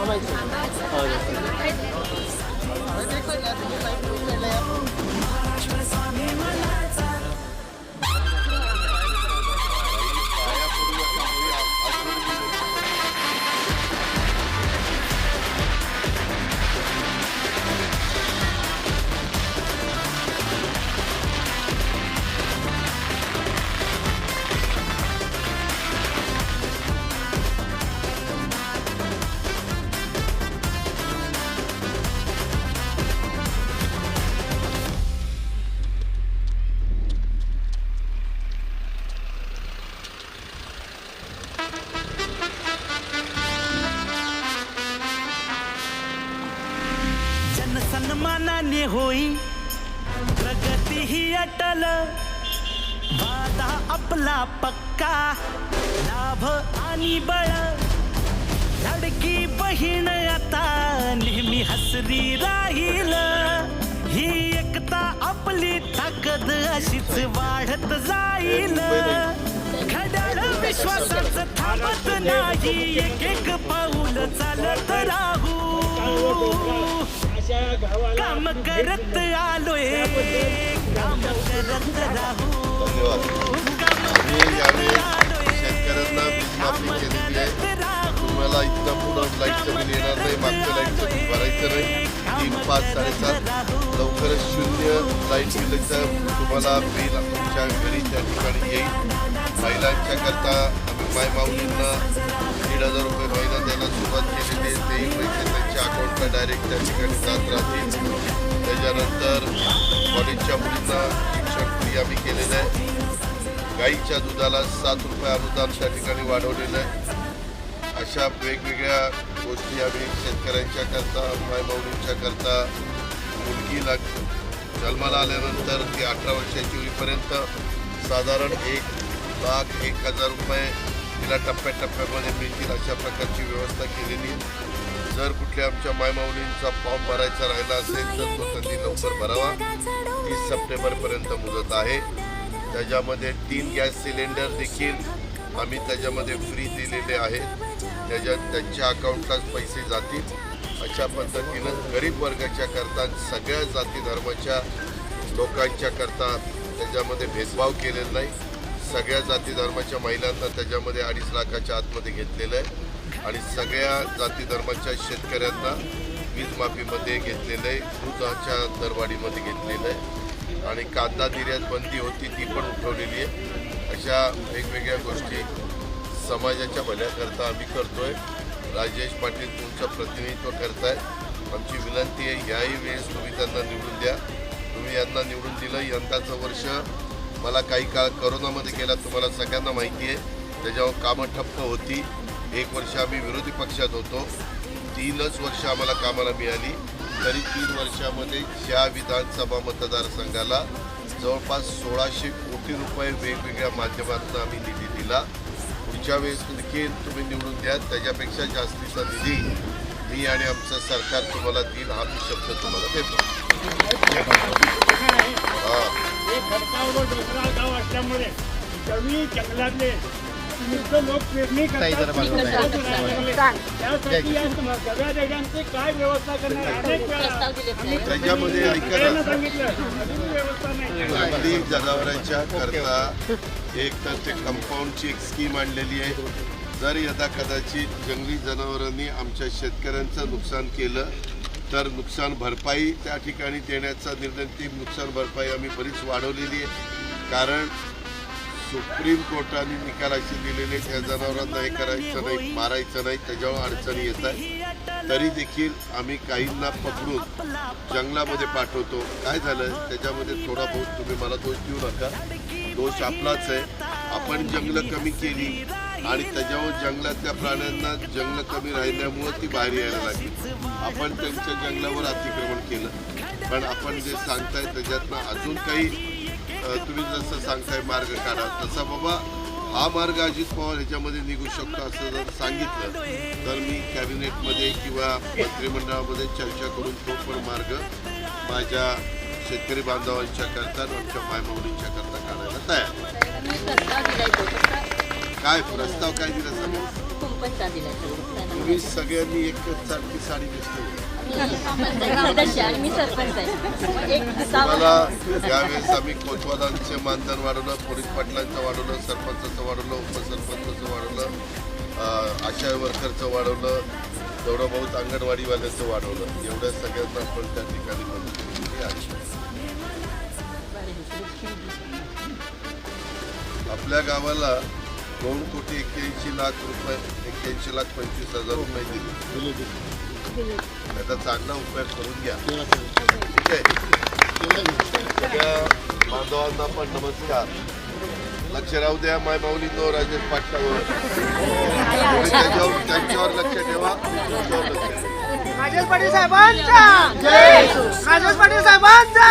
Mabait yun. Oo, yes. Record. भेटल. वादा आपला पक्का. लाभ आणि बळ. लडकी बहीण आता नेहमी हसरी राहील. ही एकता आपली ताकद अशीच वाढत जाईल. घड्याळ विश्वासाच थांबत नाही. एक एक पाऊल चालत राहू. काम करत आलोय. काम करत राहू. शेतकऱ्यांना वीज माफी केलेली आहे. तुम्हाला इथं पुढं लाईटचं बिल येणार नाही मागच्या लाईटचं बिल भरायचं नाही. तीन पाच साडेसात लवकरच शून्य लाइट बिलचं तुम्हाला बिल तुमच्या घरी त्या ठिकाणी येईल. महिलांच्या करता आम्ही माऊलींना दीड हजार रुपये महिना द्यायला सुरुवात केलेली आहे तेही पैसे त्यांच्या अकाउंटला डायरेक्ट त्या ठिकाणी जात राहतील. त्याच्यानंतर कॉलेजच्या मुलींना शिक्षण फ्री आम्ही केलेलं आहे. गाईच्या दुधाला सात रुपये अनुदान त्या ठिकाणी वाढवलेलं आहे. अशा वेगवेगळ्या गोष्टी आम्ही शेतकऱ्यांच्या करता मायमाऊलींच्या करता. मुलगीला जन्माला आल्यानंतर ती अठरा वर्षाची होईपर्यंत साधारण एक लाख एक हजार रुपये तिला टप्प्याटप्प्यामध्ये मिळतील अशा प्रकारची व्यवस्था केलेली. जर कुठल्या आमच्या मायमाऊलींचा फॉर्म भरायचा राहिला असेल तर तो त्यांनी लवकर भरावा. तीस सप्टेंबरपर्यंत मुदत आहे. त्याच्यामध्ये तीन गॅस सिलेंडर देखील आम्ही त्याच्यामध्ये फ्री दिलेले आहेत. त्याच्यात त्यांच्या अकाउंटलाच पैसे जातील. अशा पद्धतीनं गरीब वर्गाच्या करता सगळ्या जाती धर्माच्या लोकांच्या करता त्याच्यामध्ये भेदभाव केलेला नाही. सगळ्या जाती धर्माच्या महिलांना त्याच्यामध्ये अडीच लाखाच्या आतमध्ये घेतलेलं आहे. आणि सगळ्या जाती धर्माच्या शेतकऱ्यांना वीज माफीमध्ये घेतलेलं आहे. दुधाच्या दरवाढीमध्ये घेतलेलं आहे. आणि कांदा निर्यात बंदी होती ती पण उठवलेली आहे. अशा वेगवेगळ्या गोष्टी समाजाच्या भल्याकरता आम्ही करतोय. राजेश पाटील तुमचं प्रतिनिधित्व करताय. आमची विनंती आहे याही वेळेस तुम्ही त्यांना निवडून द्या. तुम्ही यांना निवडून दिलं यंदाचं वर्ष मला काही काळ करोनामध्ये गेला तुम्हाला सगळ्यांना माहिती आहे. त्याच्यावर कामं ठप्प होती. एक वर्ष आम्ही विरोधी पक्षात होतो. तीनच वर्ष आम्हाला कामाला मिळाली. तरी तीन वर्षामध्ये ज्या विधानसभा मतदारसंघाला जवळपास सोळाशे कोटी रुपये वेगवेगळ्या माध्यमातून आम्ही निधी दिला. पुढच्या वेळेस देखील तुम्ही निवडून द्या. त्याच्यापेक्षा जास्तीचा निधी मी आणि आमचं सरकार तुम्हाला देईल हा मी शब्द तुम्हाला देतो. असल्यामुळे कमी जंगलातले लोक पेरणी करतात त्यासाठी या सगळ्या देशांची काय व्यवस्था करणार अनेक वेळा आम्ही सांगितलं अजून व्यवस्था नाही. जंगली जनावरांच्या करता एक तर ते कंपाऊंडची एक स्कीम आणलेली आहे. जर यदा कदाचित जंगली जनावरांनी आमच्या शेतकऱ्यांचं नुकसान केलं तर नुकसान भरपाई त्या ठिकाणी देण्याचा निर्णय ती नुकसान भरपाई आम्ही बरीच वाढवलेली आहे. कारण सुप्रीम कोर्टाने निकाल असे दिलेले त्या जनावरांना हे करायचं नाही मारायचं नाही त्याच्यावर अडचणी येत आहेत. तरी देखील आम्ही काहींना पकडून जंगलामध्ये पाठवतो. काय झालं? त्याच्यामध्ये थोडा बहुत तुम्ही मला दोष देऊ नका. दोष आपलाच आहे. आपण जंगलं कमी केली आणि त्याच्यावर जंगलातल्या प्राण्यांना जंगलं कमी राहिल्यामुळं ती बाहेर यायला लागली. आपण त्यांच्या जंगलावर अतिक्रमण केलं. पण आपण जे सांगताय त्याच्यातनं अजून काही तुम्ही जसं सांगताय मार्ग काढा तसा बाबा हा मार्ग अजित पवार ह्याच्यामध्ये निघू शकतो असं जर सांगितलं तर मी कॅबिनेटमध्ये किंवा मंत्रिमंडळामध्ये चर्चा करून तो पण मार्ग माझ्या शेतकरी बांधवांच्या करता आमच्या मायमाऊलींच्या करता काढायला तयार. काय प्रस्ताव काय दिला सांगा? तुम्ही सगळ्यांनी एकच सारखी साडी नेसली. सदस्य आणि मी सरपंच आहे. म्हणजे एक मला यावेळेस आम्ही कोतवालांचे मानधन वाढवलं पोलीस पाटलांचं वाढवलं सरपंचाचं वाढवलं उपसरपंचाचं वाढवलं आशा वर्करचं वाढवलं तेवढं बहुत अंगणवाडीवाल्याचं वाढवलं. एवढ्या सगळ्यांना आपण त्या ठिकाणी मदत केलेली आहे. आपल्या गावाला दोन कोटी एक्क्याऐंशी लाख रुपये एक्क्याऐंशी लाख पंचवीस हजार रुपये दिले. त्याचा चांगला उपयोग करून घ्या ठीक आहे सगळ्या बांधवांना पण नमस्कार लक्ष राहू द्या माय माऊलींनो राजेश पाटलावर त्यांच्यावर त्यांच्यावर लक्ष ठेवा त्यांच्यावर लक्ष ठेवा राजेश पाटील साहेबांचा राजेश पाटील साहेबांचा